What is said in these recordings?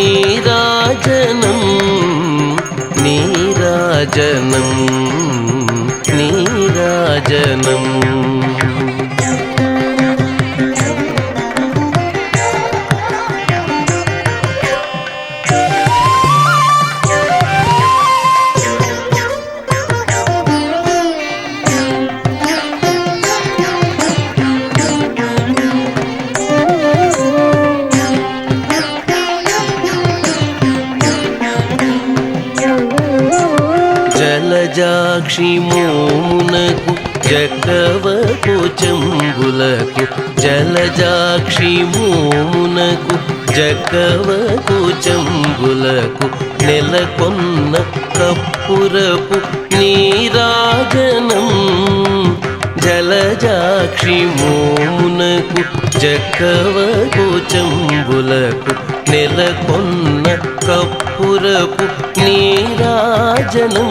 నీరాజనం నీరాజనం నీరాజనం జలజాక్షి మోమునకు జగవకు చెంబులకు జలజాక్షి మోమునకు జగవకు చెంబులకు నెలకొన్న కప్పురపు నీరాజనం. జలజాక్షి మోమునకు జక్కవకు చెంబులకు నెలకొన్న కప్పురపు నీరాజనం.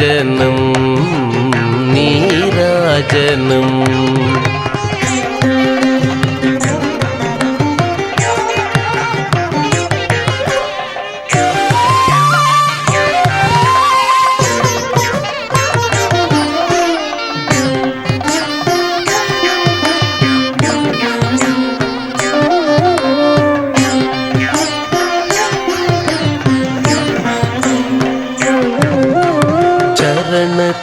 నీరాజనం నీరాజనం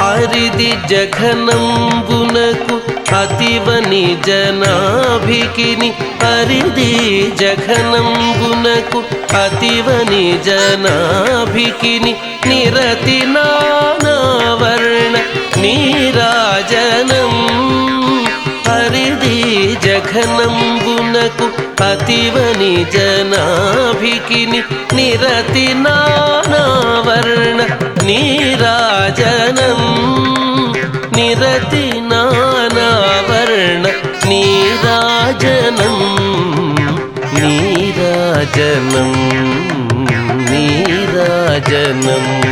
అరిది జఘనంబునకు అతివని జనాభికిని అరిది జఘనంబునకు అతివని జనాభికిని నిరతి నానావర్ణ నీరాజనం జఘనంబునకు అతివని జనాభికిని నిరతి నానావర్ణ నీరాజనం. నిరతి నానావర్ణ నీరాజనం. నీరాజనం నీరాజనం.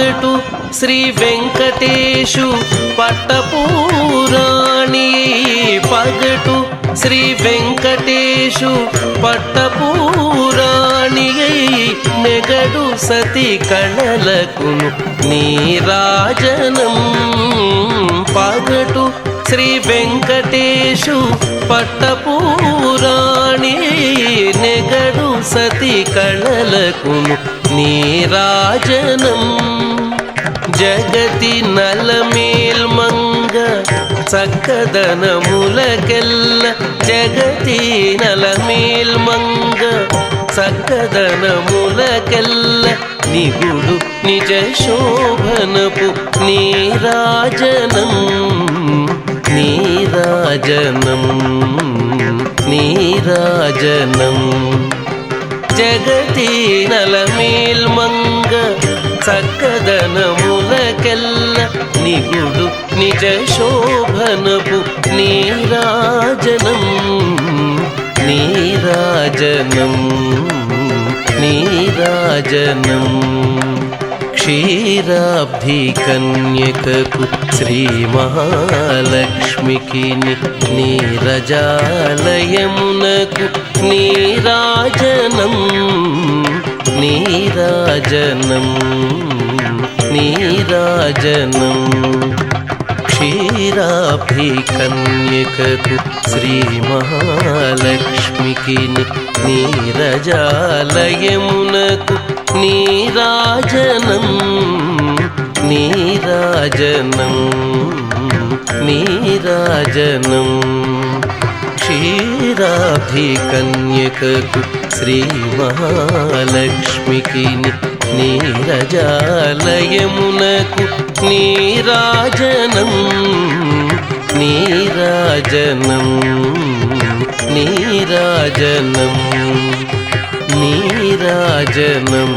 పగటు శ్రీ వెంకటేశు పట్టపూరాణి పగటు శ్రీ వెంకటేశు పట్టపూరాణి నెగడు సతి కళలకును నీరాజనం పగటు శ్రీ వెంకటేశు పట్టపూరాణి నెగడు సతి కళలకును నీరాజనం జగతి నలమేల్మంగ చక్కదనములకెల్ల జగతి నలమేల్మంగ చక్కదనములకెల్ల నిగుడు నిజ శోభనపు నీరాజనం నీరాజనం నీరాజనం. జగతి నలమే చక్కదనములకెల్ల నిగుడు నిజ శోభనపు నీరాజనం నీరాజనం నీరాజనం. క్షీరాబ్ధి కన్యకకు శ్రీ మహాలక్ష్మికి నీరజాలయమునకు నీరాజనం నీ నీరాజనం నీరాజనం క్షీరాభి కన్యకకు శ్రీ మహాలక్ష్మికి నీరజాలయమునకు నీరాజనం నీరాజనం నీరాజనం క్షీరాభి కన్యకకు శ్రీ మహాలక్ష్మికి నీరజాలయమునకు నీరాజనం నీరాజనం నీరాజనం నీరాజనం.